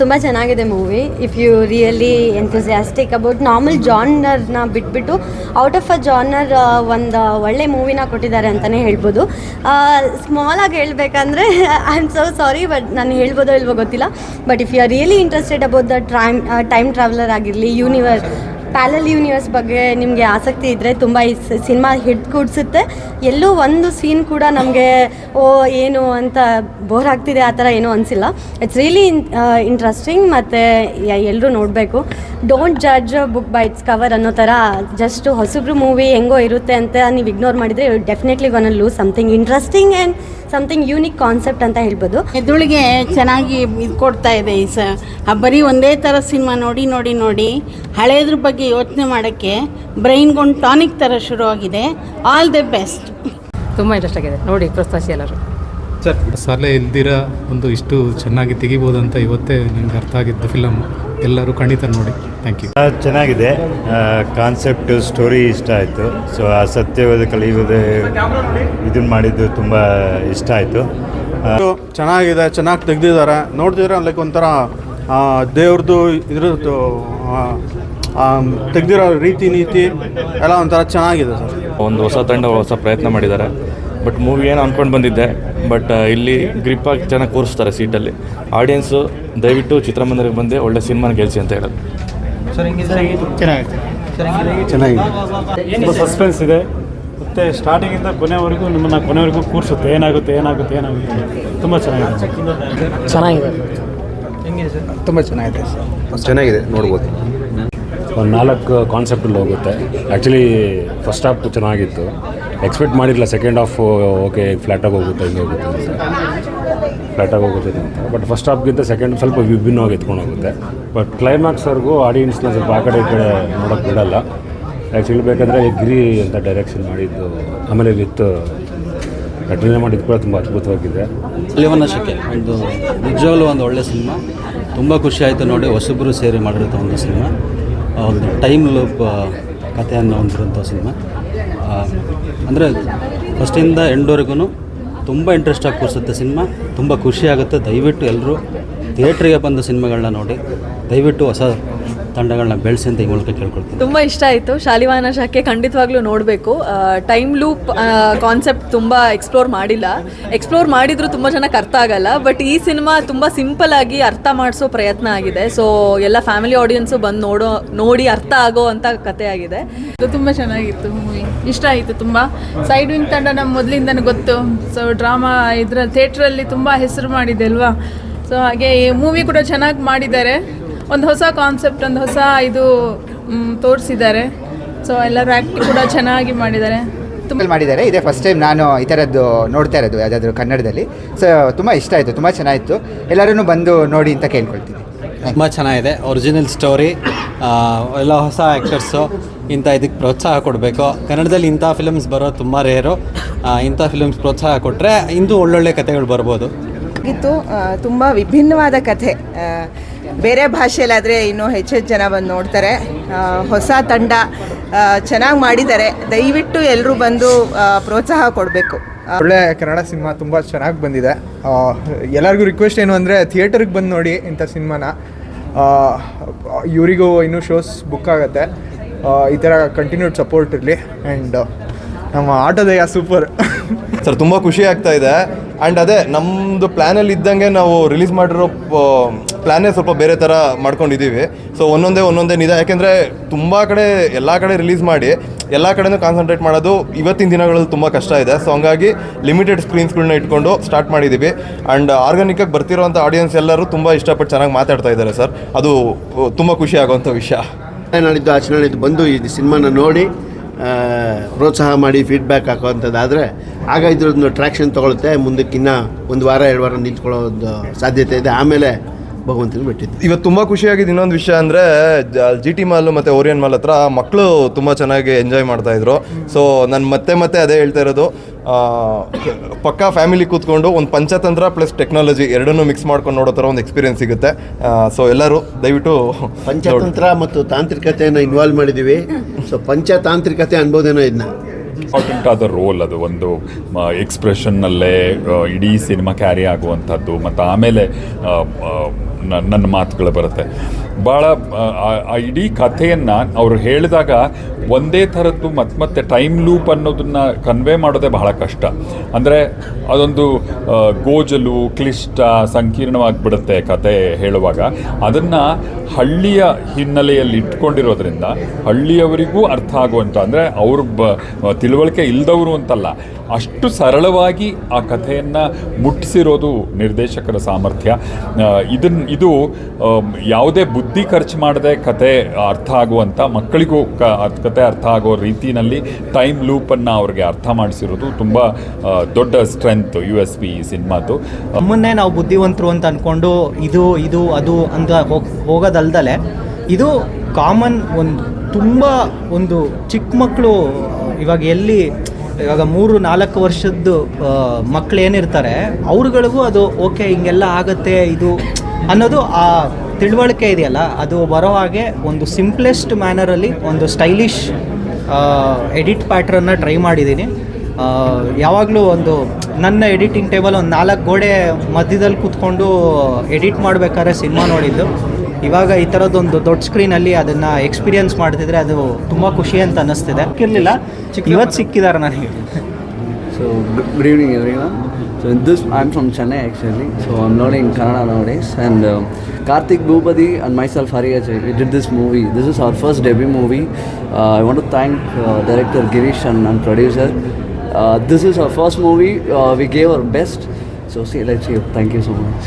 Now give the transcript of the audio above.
ತುಂಬ ಚೆನ್ನಾಗಿದೆ movie. If you really enthusiastic about normal ಜಾನರ್ನ ಬಿಟ್ಬಿಟ್ಟು ಔಟ್ ಆಫ್ ಅ ಜಾನರ್ ಒಂದು ಒಳ್ಳೆ ಮೂವಿನ ಕೊಟ್ಟಿದ್ದಾರೆ ಅಂತಲೇ ಹೇಳ್ಬೋದು. ಸ್ಮಾಲಾಗಿ ಹೇಳಬೇಕಂದ್ರೆ I am so sorry but ನಾನು ಹೇಳ್ಬೋದೋ ಇಲ್ವೋ ಗೊತ್ತಿಲ್ಲ. But if you are really interested about the time time traveller ಆಗಿರಲಿ ಯೂನಿವರ್ಸ್ ಪ್ಯಾಲಲ್ ಯೂನಿವರ್ಸ್ ಬಗ್ಗೆ ನಿಮಗೆ ಆಸಕ್ತಿ ಇದ್ದರೆ ತುಂಬ ಈ ಸಿನಿಮಾ ಹಿಡ್ದು ಕೂಡಿಸುತ್ತೆ. ಎಲ್ಲೂ ಒಂದು ಸೀನ್ ಕೂಡ ನಮಗೆ, ಓ, ಏನು ಅಂತ ಬೋರ್ ಆಗ್ತಿದೆ ಆ ಥರ ಏನೂ ಅನಿಸಿಲ್ಲ. ಇಟ್ಸ್ ರಿಯಲಿ ಇಂಟ್ರೆಸ್ಟಿಂಗ್ ಮತ್ತು ಎಲ್ಲರೂ ನೋಡಬೇಕು. Don't judge book by its cover ಅನ್ನೋ ಥರ ಜಸ್ಟ್ ಹೊಸಬ್ರು ಮೂವಿ ಹೆಂಗೋ ಇರುತ್ತೆ ಅಂತ ನೀವು ಇಗ್ನೋರ್ ಮಾಡಿದರೆ definitely one lose something interesting and something unique concept ಅಂತ ಹೇಳ್ಬೋದು. ಮೆದುಳಿಗೆ ಚೆನ್ನಾಗಿ ಇದು ಕೊಡ್ತಾ ಇದೆ ಈ ಸ ಬರೀ ಒಂದೇ ಥರ ಸಿನಿಮಾ ನೋಡಿ ನೋಡಿ ನೋಡಿ ಹಳೆಯದ್ರ ಬಗ್ಗೆ ಯೋಚನೆ ಮಾಡೋಕ್ಕೆ ಬ್ರೈನ್ಗೊಂದು ಟಾನಿಕ್ ಥರ ಶುರುವಾಗಿದೆ. All the best. ತುಂಬ ಇಂಟ್ರೆಸ್ಟ್ ಆಗಿದೆ. ನೋಡಿ ಪ್ರಸ್ತಾಸಿ ಎಲ್ಲರೂ. ಸಲಹೆ ಇಲ್ದಿರ ಒಂದು ಇಷ್ಟು ಚೆನ್ನಾಗಿ ತೆಗಿಬೋದು ಅಂತ ಇವತ್ತೇ ನನಗೆ ಅರ್ಥ ಆಗಿದ್ದು ಫಿಲಮ್ ಎಲ್ಲರೂ ಖಂಡಿತ ನೋಡಿ. ಥ್ಯಾಂಕ್ ಯು ಚೆನ್ನಾಗಿದೆ. ಕಾನ್ಸೆಪ್ಟ್ ಸ್ಟೋರಿ ಇಷ್ಟ ಆಯಿತು. ಸೊ ಆ ಸತ್ಯವಾದ ನೋಡಿ ಇದನ್ನು ಮಾಡಿದ್ದು ತುಂಬ ಇಷ್ಟ ಆಯಿತು. ಚೆನ್ನಾಗಿದೆ ಚೆನ್ನಾಗಿ ತೆಗ್ದಿದ್ದಾರೆ. ನೋಡ್ತಿದ್ರೆ ಲೈಕ್ ಒಂಥರ ದೇವ್ರದ್ದು ಇದ್ರದ್ದು ತೆಗ್ದಿರೋ ರೀತಿ ನೀತಿ ಎಲ್ಲ ಒಂಥರ ಚೆನ್ನಾಗಿದೆ ಸರ್. ಒಂದು ಹೊಸ ತಂಡ ಹೊಸ ಪ್ರಯತ್ನ ಮಾಡಿದ್ದಾರೆ. ಬಟ್ ಮೂವಿ ಏನು ಅಂದ್ಕೊಂಡು ಬಂದಿದ್ದೆ. ಬಟ್ ಇಲ್ಲಿ ಗ್ರಿಪ್ಪಾಗಿ ಚೆನ್ನಾಗಿ ಕೂರಿಸ್ತಾರೆ ಸೀಟಲ್ಲಿ. ಆಡಿಯನ್ಸು ದಯವಿಟ್ಟು ಚಿತ್ರಮಂದಿರಕ್ಕೆ ಬಂದು. ಒಳ್ಳೆ ಸಿನಿಮಾನ ಗೆಲ್ಸಿ ಅಂತ ಹೇಳೋದು. ತುಂಬ ಸಸ್ಪೆನ್ಸ್ ಇದೆ. ಮತ್ತು ಸ್ಟಾರ್ಟಿಂಗಿಂದ ಕೊನೆವರೆಗೂ ನಿಮ್ಮನ್ನು ಕೊನೆವರೆಗೂ ಕೂರಿಸುತ್ತೆ. ಏನಾಗುತ್ತೆ ಏನಾಗುತ್ತೆ ಏನಾಗುತ್ತೆ ತುಂಬ ಚೆನ್ನಾಗಿದೆ. ಚೆನ್ನಾಗಿದೆ. ತುಂಬ ಚೆನ್ನಾಗಿದೆ ಸರ್. ಚೆನ್ನಾಗಿದೆ ನೋಡ್ಬೋದು. ಒಂದು ನಾಲ್ಕು ಕಾನ್ಸೆಪ್ಟಲ್ಲಿ ಹೋಗುತ್ತೆ. ಆ್ಯಕ್ಚುಲಿ ಫಸ್ಟ್ ಹಾಫ್ ಚೆನ್ನಾಗಿತ್ತು. ಎಕ್ಸ್ಪೆಕ್ಟ್ ಮಾಡಿರಲಿಲ್ಲ ಸೆಕೆಂಡ್ ಹಾಫ್ ಓಕೆ ಫ್ಲ್ಯಾಟಾಗಿ ಹೋಗುತ್ತೆ, ಹಿಂಗೆ ಹೋಗುತ್ತೆ ಅಂತ. ಫ್ಲ್ಯಾಟಾಗಿ ಹೋಗುತ್ತೆ ಅಂತ. ಬಟ್ ಫಸ್ಟ್ ಹಾಫ್ಗಿಂತ ಸೆಕೆಂಡ್ ಸ್ವಲ್ಪ ವಿಭಿನ್ನವಾಗಿ ಎತ್ಕೊಂಡು ಹೋಗುತ್ತೆ. ಬಟ್ ಕ್ಲೈಮ್ಯಾಕ್ಸ್ವರೆಗೂ ಆಡಿಯನ್ಸ್ನ ಸ್ವಲ್ಪ ಆ ಕಡೆ ಈ ಕಡೆ ನೋಡೋಕ್ಕೆ ಬಿಡಲ್ಲ. ಆ್ಯಕ್ಚುಲಿ ಬೇಕಂದರೆ ಗಿರಿ ಅಂತ ಡೈರೆಕ್ಷನ್ ಮಾಡಿದ್ದು, ಆಮೇಲೆ ವಿತ್, ನಟನೆ ಮಾಡಿದ್ದು ಕೂಡ ತುಂಬ ಅದ್ಭುತವಾಗಿದೆ. ಲಿವನಶಕ್ಕೆ ಒಂದು ನಿಜವಾಗ್ಲೂ ಒಂದು ಒಳ್ಳೆಯ ಸಿನಿಮಾ. ತುಂಬ ಖುಷಿ ಆಯಿತು ನೋಡಿ, ಹೊಸಬ್ರು ಸೇರಿ ಮಾಡಿರೋಂಥ ಒಂದು ಸಿನಿಮಾ. ಒಂದು ಟೈಮ್ ಲೂಪ್ ಕಥೆಯನ್ನು ಹೊಂದಿರುವಂಥ ಸಿನಿಮಾ. ಅಂದರೆ ಫಸ್ಟಿಂದ ಎಂಡ್ವರೆಗೂ ತುಂಬ ಇಂಟ್ರೆಸ್ಟಾಗಿ ಕೂರಿಸುತ್ತೆ ಸಿನಿಮಾ. ತುಂಬ ಖುಷಿಯಾಗುತ್ತೆ ದಯವಿಟ್ಟು ಎಲ್ಲರೂ ಥಿಯೇಟ್ರಿಗೆ ಬಂದು ಸಿನಿಮಾಗಳನ್ನ ನೋಡಿ. ದಯವಿಟ್ಟು ಹೊಸ ತಂಡಗಳನ್ನ ಬೆಳೆಸಿ ಅಂತ ಈ ಮೂಲಕ ಕೇಳ್ಕೊಳ್ತೀನಿ. ತುಂಬ ಇಷ್ಟ ಆಯಿತು. ಶಾಲಿವಾಹನ ಶಾಖೆ ಖಂಡಿತವಾಗ್ಲೂ ನೋಡಬೇಕು. ಟೈಮ್ ಲೂಪ್ ಕಾನ್ಸೆಪ್ಟ್ ತುಂಬ ಎಕ್ಸ್ಪ್ಲೋರ್ ಮಾಡಿಲ್ಲ. ಎಕ್ಸ್ಪ್ಲೋರ್ ಮಾಡಿದ್ರು ತುಂಬ ಜನಕ್ಕೆ ಅರ್ಥ ಆಗಲ್ಲ ಬಟ್ ಈ ಸಿನಿಮಾ ತುಂಬ ಸಿಂಪಲ್ ಆಗಿ ಅರ್ಥ ಮಾಡಿಸೋ ಪ್ರಯತ್ನ ಆಗಿದೆ. ಸೊ ಎಲ್ಲ ಫ್ಯಾಮಿಲಿ ಆಡಿಯನ್ಸು ಬಂದು ನೋಡೋ ನೋಡಿ ಅರ್ಥ ಆಗೋ ಅಂತ ಕತೆ ಆಗಿದೆ. ಅದು ತುಂಬ ಚೆನ್ನಾಗಿತ್ತು ಮೂವಿ ಇಷ್ಟ ಆಯಿತು ತುಂಬ. ಸೈಡ್ ವಿಂಗ್ ತಂಡ ನಮ್ಮ ಮೊದಲಿಂದನೂ ಗೊತ್ತು. ಸೊ ಡ್ರಾಮಾ ಇದ್ರ ಥಿಯೇಟ್ರಲ್ಲಿ ತುಂಬ ಹೆಸರು ಮಾಡಿದೆ ಅಲ್ವಾ? ಸೊ ಹಾಗೆ ಈ ಮೂವಿ ಕೂಡ ಚೆನ್ನಾಗಿ ಮಾಡಿದ್ದಾರೆ. ಒಂದು ಹೊಸ ಕಾನ್ಸೆಪ್ಟ್ ಒಂದು ಹೊಸ ಇದು ತೋರಿಸಿದ್ದಾರೆ. ಸೊ ಎಲ್ಲರೂ ಆ್ಯಕ್ಟ್ ಕೂಡ ಚೆನ್ನಾಗಿ ಮಾಡಿದ್ದಾರೆ. ತುಂಬ ಮಾಡಿದ್ದಾರೆ. ಇದೇ ಫಸ್ಟ್ ಟೈಮ್ ನಾನು ಈ ಥರದ್ದು ನೋಡ್ತಾ ಇರೋದು ಯಾವುದಾದ್ರೂ ಕನ್ನಡದಲ್ಲಿ. ಸೊ ತುಂಬ ಇಷ್ಟ ಆಯಿತು ತುಂಬ ಚೆನ್ನಾಗಿತ್ತು. ಎಲ್ಲರೂ ಬಂದು ನೋಡಿ ಅಂತ ಕೇಳ್ಕೊಳ್ತೀನಿ. ತುಂಬ ಚೆನ್ನಾಗಿದೆ. ಒರಿಜಿನಲ್ ಸ್ಟೋರಿ ಎಲ್ಲ ಹೊಸ ಆ್ಯಕ್ಟರ್ಸು ಇಂಥ ಇದಕ್ಕೆ ಪ್ರೋತ್ಸಾಹ ಕೊಡಬೇಕು. ಕನ್ನಡದಲ್ಲಿ ಇಂಥ ಫಿಲಮ್ಸ್ ಬರೋದು ತುಂಬ ರೇರು ಇಂಥ ಫಿಲಮ್ಸ್ ಪ್ರೋತ್ಸಾಹ ಕೊಟ್ಟರೆ ಇಂದು ಒಳ್ಳೊಳ್ಳೆ ಕಥೆಗಳು ಬರ್ಬೋದು. ಇತ್ತು ತುಂಬ ವಿಭಿನ್ನವಾದ ಕಥೆ. ಬೇರೆ ಭಾಷೆಯಲ್ಲಾದರೆ ಇನ್ನೂ ಹೆಚ್ಚು ಜನ ಬಂದು ನೋಡ್ತಾರೆ. ಹೊಸ ತಂಡ ಚೆನ್ನಾಗಿ ಮಾಡಿದ್ದಾರೆ. ದಯವಿಟ್ಟು ಎಲ್ಲರೂ ಬಂದು ಪ್ರೋತ್ಸಾಹ ಕೊಡಬೇಕು. ಒಳ್ಳೆ ಕನ್ನಡ ಸಿನಿಮಾ ತುಂಬ ಚೆನ್ನಾಗಿ ಬಂದಿದೆ. ಎಲ್ಲರಿಗೂ ರಿಕ್ವೆಸ್ಟ್ ಏನು ಅಂದರೆ ಥಿಯೇಟರ್ಗೆ ಬಂದು ನೋಡಿ ಇಂಥ ಸಿನಿಮಾನ. ಇವರಿಗೂ ಇನ್ನೂ ಶೋಸ್ ಬುಕ್ ಆಗುತ್ತೆ. ಈ ಥರ ಕಂಟಿನ್ಯೂಡ್ ಸಪೋರ್ಟ್ ಇರಲಿ. ಆ್ಯಂಡ್ ನಮ್ಮ ಆಟೋದಯ ಸೂಪರ್ ಸರ್ ತುಂಬ ಖುಷಿ ಆಗ್ತಾ ಇದೆ. ಆ್ಯಂಡ್ ಅದೇ ನಮ್ಮದು ಪ್ಲ್ಯಾನಲ್ಲಿ ಇದ್ದಂಗೆ ನಾವು ರಿಲೀಸ್ ಮಾಡಿರೋ ಪ್ಲ್ಯಾನೇ ಸ್ವಲ್ಪ ಬೇರೆ ಥರ ಮಾಡ್ಕೊಂಡಿದ್ದೀವಿ. ಸೊ ಒಂದೊಂದೇ ಒಂದೊಂದೇ ನಿಧ ಯಾಕೆಂದರೆ ತುಂಬ ಕಡೆ ಎಲ್ಲ ಕಡೆ ರಿಲೀಸ್ ಮಾಡಿ ಎಲ್ಲ ಕಡೆನೂ ಕಾನ್ಸಂಟ್ರೇಟ್ ಮಾಡೋದು ಇವತ್ತಿನ ದಿನಗಳಲ್ಲಿ ತುಂಬ ಕಷ್ಟ ಇದೆ. ಸೊ ಹಂಗಾಗಿ ಲಿಮಿಟೆಡ್ ಸ್ಕ್ರೀನ್ಸ್ಗಳನ್ನ ಇಟ್ಕೊಂಡು ಸ್ಟಾರ್ಟ್ ಮಾಡಿದ್ದೀವಿ. ಆ್ಯಂಡ್ ಆರ್ಗಾನಿಕಾಗಿ ಬರ್ತಿರೋಂಥ ಆಡಿಯನ್ಸ್ ಎಲ್ಲರೂ ತುಂಬ ಇಷ್ಟಪಟ್ಟು ಚೆನ್ನಾಗಿ ಮಾತಾಡ್ತಾ ಇದ್ದಾರೆ ಸರ್. ಅದು ತುಂಬ ಖುಷಿ ಆಗುವಂಥ ವಿಷಯ. ನಾಡಿದ್ದು ಆಚೆ ನಾಳಿದ್ದು ಬಂದು ಈ ಸಿನಿಮಾನ ನೋಡಿ ಪ್ರೋತ್ಸಾಹ ಮಾಡಿ ಫೀಡ್ಬ್ಯಾಕ್ ಹಾಕುವಂಥದ್ದಾದರೆ ಆಗ ಇದ್ರದ್ದು ಟ್ರ್ಯಾಕ್ಷನ್ ತೊಗೊಳುತ್ತೆ. ಮುಂದಕ್ಕಿನ್ನ ಒಂದು ವಾರ, ಎರಡು ವಾರ ನಿಂತ್ಕೊಳ್ಳೋ ಒಂದು ಸಾಧ್ಯತೆ ಇದೆ. ಆಮೇಲೆ ಭಗವಂತನ ಬಿಟ್ಟಿದ್ದು. ಇವತ್ತು ತುಂಬ ಖುಷಿಯಾಗಿದ್ದು ಇನ್ನೊಂದು ವಿಷಯ ಅಂದರೆ ಜಿ ಟಿ ಮಾಲ್ ಮತ್ತು ಓರಿಯನ್ ಮಾಲ್ ಹತ್ರ ಮಕ್ಕಳು ತುಂಬ ಚೆನ್ನಾಗಿ ಎಂಜಾಯ್ ಮಾಡ್ತಾ ಇದ್ರು. ಸೊ ನಾನು ಮತ್ತೆ ಮತ್ತೆ ಅದೇ ಹೇಳ್ತಾ ಇರೋದು ಪಕ್ಕ ಫ್ಯಾಮಿಲಿ ಕೂತ್ಕೊಂಡು ಒಂದು ಪಂಚತಂತ್ರ ಪ್ಲಸ್ ಟೆಕ್ನಾಲಜಿ ಎರಡನ್ನೂ ಮಿಕ್ಸ್ ಮಾಡ್ಕೊಂಡು ನೋಡೋ ಥರ ಒಂದು ಎಕ್ಸ್ಪೀರಿಯನ್ಸ್ ಸಿಗುತ್ತೆ. ಸೊ ಎಲ್ಲರೂ ದಯವಿಟ್ಟು ಪಂಚತಂತ್ರ ಮತ್ತು ತಾಂತ್ರಿಕತೆಯನ್ನು ಇನ್ವಾಲ್ವ್ ಮಾಡಿದ್ದೀವಿ. ಸೊ ಪಂಚತಾಂತ್ರಿಕತೆ ಅನ್ಬೋದೇನೋ ಇದನ್ನ ಇಂಪಾರ್ಟೆಂಟ್ ಆದ ರೋಲ್ ಅದು ಒಂದು ಎಕ್ಸ್ಪ್ರೆಷನ್ನಲ್ಲೇ ಇಡೀ ಸಿನಿಮಾ ಕ್ಯಾರಿ ಆಗುವಂಥದ್ದು ಮತ್ತು ಆಮೇಲೆ ನನ್ನ ಮಾತುಗಳು ಬರುತ್ತೆ. ಭಾಳ ಆ- ಇಡೀ ಕಥೆಯನ್ನು ಅವರು ಹೇಳಿದಾಗ ಒಂದೇ ಥರದ್ದು ಮತ್ತೆ ಮತ್ತೆ ಟೈಮ್ ಲೂಪ್ ಅನ್ನೋದನ್ನು ಕನ್ವೆ ಮಾಡೋದೇ ಬಹಳ ಕಷ್ಟ. ಅಂದರೆ ಅದೊಂದು ಗೋಜಲು, ಕ್ಲಿಷ್ಟ, ಸಂಕೀರ್ಣವಾಗಿಬಿಡುತ್ತೆ ಕತೆ ಹೇಳುವಾಗ. ಅದನ್ನು ಹಳ್ಳಿಯ ಹಿನ್ನೆಲೆಯಲ್ಲಿ ಇಟ್ಕೊಂಡಿರೋದ್ರಿಂದ ಹಳ್ಳಿಯವರಿಗೂ ಅರ್ಥ ಆಗುವಂಥ ಅಂದರೆ ಅವರು ಬ, ತಿಳುವಳಿಕೆ ಇಲ್ಲದವರು ಅಂತಲ್ಲ. ಅಷ್ಟು ಸರಳವಾಗಿ ಆ ಕಥೆಯನ್ನು ಮುಟ್ಟಿಸಿರೋದು ನಿರ್ದೇಶಕರ ಸಾಮರ್ಥ್ಯ. ಇದನ್ನು ಇದು ಯಾವುದೇ ಬುದ್ಧಿ ಖರ್ಚು ಮಾಡದೆ ಕತೆ ಅರ್ಥ ಆಗುವಂಥ ಮಕ್ಕಳಿಗೂ ಕ ಕತೆ ಅರ್ಥ ಆಗೋ ರೀತಿಯಲ್ಲಿ ಟೈಮ್ ಲೂಪನ್ನು ಅವ್ರಿಗೆ ಅರ್ಥ ಮಾಡಿಸಿರೋದು ತುಂಬ ದೊಡ್ಡ ಸ್ಟ್ರೆಂತ್ ಯು ಎಸ್ ಪಿ ಈ ಸಿನಿಮಾದು. ನಮ್ಮನ್ನೇ ನಾವು ಬುದ್ಧಿವಂತರು ಅಂತ ಅಂದ್ಕೊಂಡು ಇದು ಇದು, ಅದು ಅಂತ ಹೋಗ್, ಹೋಗೋದಲ್ದಲೆ ಇದು ಕಾಮನ್ ಒಂದು, ತುಂಬ ಒಂದು ಚಿಕ್ಕ ಮಕ್ಕಳು ಇವಾಗ ಎಲ್ಲಿ ಇವಾಗ ಮೂರು, ನಾಲ್ಕು ವರ್ಷದ್ದು ಮಕ್ಕಳು ಏನಿರ್ತಾರೆ, ಅವ್ರುಗಳಿಗೂ ಅದು ಓಕೆ, ಹಿಂಗೆಲ್ಲ ಆಗುತ್ತೆ, ಇದು ಅನ್ನೋದು ಆ ತಿಳುವಳಿಕೆ ಇದೆಯಲ್ಲ, ಅದು ಬರೋ ಹಾಗೆ ಒಂದು ಸಿಂಪ್ಲೆಸ್ಟ್ ಮ್ಯಾನರಲ್ಲಿ ಒಂದು ಸ್ಟೈಲಿಶ್ ಎಡಿಟ್ ಪ್ಯಾಟ್ರನ್ನ ಟ್ರೈ ಮಾಡಿದ್ದೀನಿ. ಯಾವಾಗಲೂ ಒಂದು ನನ್ನ ಎಡಿಟಿಂಗ್ ಟೇಬಲ್ ಒಂದು ನಾಲ್ಕು ಗೋಡೆ ಮಧ್ಯದಲ್ಲಿ ಕೂತ್ಕೊಂಡು ಎಡಿಟ್ ಮಾಡಬೇಕಾದ್ರೆ ಸಿನಿಮಾ ನೋಡಿದ್ದು. ಇವಾಗ ಈ ಥರದ್ದೊಂದು ದೊಡ್ಡ ಸ್ಕ್ರೀನಲ್ಲಿ ಅದನ್ನ ಎಕ್ಸ್ಪೀರಿಯನ್ಸ್ ಮಾಡ್ತಿದ್ರೆ ಅದು ತುಂಬ ಖುಷಿ ಅಂತ ಅನ್ನಿಸ್ತಿದೆ. ಇರಲಿಲ್ಲ ಇವತ್ತು ಸಿಕ್ಕಿದ್ದಾರೆ ನನಗೆ. So good evening so this I am from Chennai actually so I'm nodding Kannada ನೋಡೀಸ್ and Karthik Bhupathi and myself ಹರಿಯಾಜ್ we did this movie this is our first debut movie I want to thank director Girish and ನನ್ನ producer this is our first movie we gave our best so see like you thank you so much